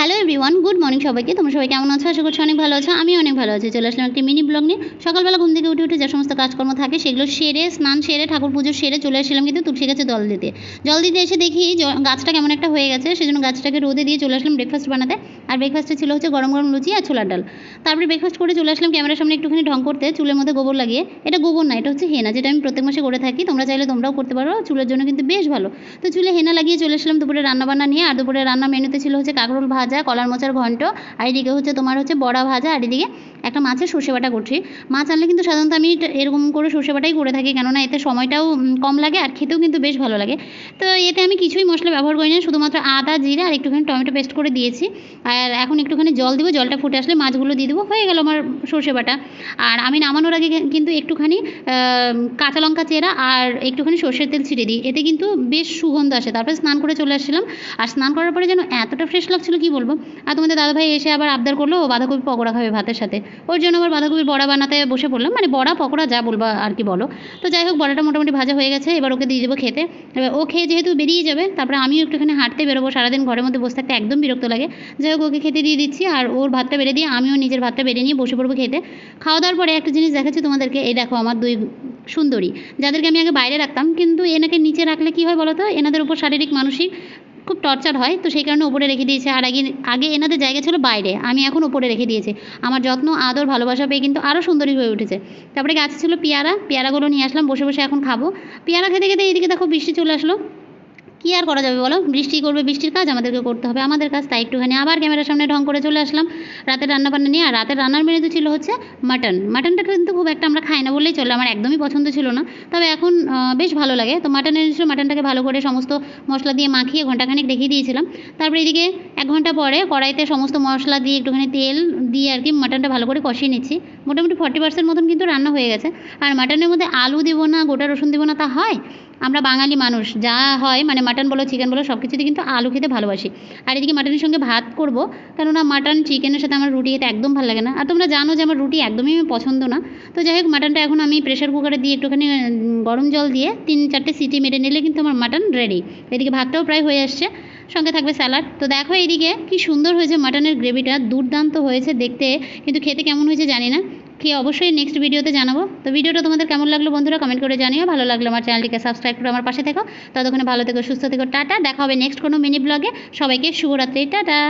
Hello everyone, good morning সবাইকে। তোমরা সবাই কেমন আছো? আশা করছি অনেক ভালো আছো। আমি অনেক ভালো আছি। চলে আসলাম একটি মিনি ব্লগ নিয়ে। সকালবেলা ঘুম থেকে উঠে উঠে যে সমস্ত কাজকর্ম থাকে, সেগুলো সেরে, স্নান সেরে, ঠাকুর পুজো সেরে চলে আসলাম কিন্তু তুলসী গাছে জল দিতে। জল দিতে এসে দেখি গাছটা কেমন একটা হয়ে গেছে, সেজন্য গাছটাকে রোদে দিয়ে চলে আসলাম ব্রেকফাস্ট বানাতে। আর ব্রেকফাস্টে ছিল হচ্ছে গরম গরম লুচি আর ছোলার ডাল। তারপরে ব্রেকফাস্ট করে চলে আসলাম ক্যামেরার সামনে একটুখানি ঢং করতে, চুলের মধ্যে গোবর লাগিয়ে। এটা গোবর না, এটা হচ্ছে হেনা, যেটা আমি প্রত্যেক মাসে করে থাকি। তোমরা চাইলে তোমরাও করতে পারো, চুলের জন্য কিন্তু বেশ ভালো। তো চুলে হেনা লাগিয়ে চলে আসলাম দুপুরে রান্নাবান্না নিয়ে। আর দুপুরে রান্না মেনুতে ছিল হচ্ছে কাঁকরোল ভাজা কলার মোচার ঘন্ট, আর এদিকে হচ্ছে তোমার হচ্ছে বড়া ভাজা, আর এদিকে একটা মাছের সর্ষে বাটা করছি। মাছ আনলে কিন্তু সাধারণত আমি এরকম করে সর্ষে বাটাই করে থাকি, কেননা এতে সময়টাও কম লাগে আর খেতেও কিন্তু বেশ ভালো লাগে। তো এতে আমি কিছুই মশলা ব্যবহার করি না, শুধুমাত্র আদা, জিরা আর একটুখানি টমেটো পেস্ট করে দিয়েছি। আর এখন একটুখানি জল দিব, জলটা ফুটে আসলে মাছগুলো দিয়ে দেবো, হয়ে গেল আমার সর্ষে বাটা। আর আমি নামানোর আগে কিন্তু একটুখানি কাঁচা লঙ্কা চেরা আর একটুখানি সর্ষের তেল ছিটে দিই। এতে কিন্তু বেশ সুগন্ধ আসে। তারপরে স্নান করে চলে আসছিলাম। আর স্নান করার পরে যেন এতটা ফ্রেশ লাগছিল, কি বলব। আর তোমাদের দাদাভাই এসে আবার আবদার করল, ও বাঁধাকপি পকোড়া খাবে ভাতের সাথে। ওর জন্য আবার বাঁধাকপির বড়া বানাতে বসে পড়লাম। মানে বড়া, পকোড়া যা বলব আর কি বলো। তো যাই হোক, বড়াটা মোটামুটি ভাজা হয়ে গেছে। এবার ওকে দিয়ে দেবো খেতে। এবার ও খেয়ে যেহেতু বেরিয়ে যাবে, তারপরে আমিও একটুখানি হাঁটতে বেরোবো। সারাদিন ঘরের মধ্যে বসে থাকতে একদম বিরক্ত লাগে। যাই হোক, ওকে খেতে দিয়ে দিচ্ছি। আর ওর ভাতটা বেড়ে দিয়ে আমিও নিজের ভাতটা বেড়ে নিয়ে বসে পড়ব খেতে। খাওয়া দাওয়ার পরে একটা জিনিস দেখাচ্ছি তোমাদেরকে। এই দেখো আমার দুই সুন্দরী। যাদেরকে আমি আগে বাইরে রাখতাম, কিন্তু এনাকে নিচে রাখলে কী হয় বলো তো? এনাদের উপর শারীরিক, মানসিক খুব টর্চার হয়, তো সেই কারণে ওপরে রেখে দিয়েছে। আর আগে আগে এনাদের জায়গা ছিল বাইরে, আমি এখন ওপরে রেখে দিয়েছি। আমার যত্ন, আদর, ভালোবাসা পেয়ে কিন্তু আরও সুন্দরী হয়ে উঠেছে। তারপরে গাছে ছিল পেয়ারা, পেয়ারাগুলো নিয়ে আসলাম, বসে বসে এখন খাব। পেয়ারা খেতে খেতে এইদিকে দেখো বৃষ্টি চলে আসলো। কী আর করা যাবে বলো? বৃষ্টি করবে বৃষ্টির কাজ আমাদেরকে করতে হবে। আমাদের কাজ তাই একটুখানি। আবার ক্যামেরার সামনে ঢং করে চলে আসলাম রাতের রান্নাবান্না নিয়ে। আর রাতের রান্নার মেনুতে ছিল হচ্ছে মাটন মাটনটা কিন্তু খুব একটা আমরা খাই না বললেই চলে। আমার একদমই পছন্দ ছিল না। তবে এখন বেশ ভালো লাগে। তো মাটন এনেছিল মাটনটাকে ভালো করে সমস্ত মশলা দিয়ে মাখিয়ে ঘন্টাখানেক রেখে দিয়েছিলাম। তারপরে এদিকে এক ঘণ্টা পরে কড়াইতে সমস্ত মশলা দিয়ে একটুখানি তেল দিয়ে আর কি মাটনটা ভালো করে কষিয়ে নিচ্ছি। মোটামুটি ফর্টি পার্সেন্ট মতন কিন্তু রান্না হয়ে গেছে। আর মাটনের মধ্যে আলু দেবো না, গোটা রসুন দেবো না তা হয়? আমরা বাঙালি মানুষ, যা হয় মানে মাটন বলো চিকেন বলো সব কিছুতে কিন্তু আলু খেতে ভালোবাসি। আর এদিকে মাটনের সঙ্গে ভাত করব কেননা মাটন চিকেনের সাথে আমার রুটি খেতে একদম ভালো লাগে না। আর তোমরা জানো যে আমার রুটি একদমই আমার পছন্দ না। তো যাই হোক মাটনটা এখন আমি প্রেশার কুকারে দিয়ে একটুখানি গরম জল দিয়ে তিন চারটে সিটি মেরে নিলে কিন্তু আমার মাটন রেডি এদিকে ভাতটাও প্রায় হয়ে আসছে, সঙ্গে থাকবে স্যালাড তো দেখো এইদিকে কি সুন্দর হয়েছে মাটনের গ্রেভিটা দুর্দান্ত হয়েছে দেখতে, কিন্তু খেতে কেমন হয়েছে জানি না। কি অবশ্যই নেক্সট ভিডিওতে জানাব। তো ভিডিওটা তোমাদের কেমন লাগল বন্ধুরা কমেন্ট করে জানিও। ভালো লাগল আমার চ্যানেলটিকে সাবস্ক্রাইব করে আমার পাশে থেকো। ততক্ষণে ভালো থেকো, সুস্থ থেকো, টাটা। দেখা হবে নেক্সট কোনো মিনি ব্লগে সবাইকে শুভরাত্রি, টাটা।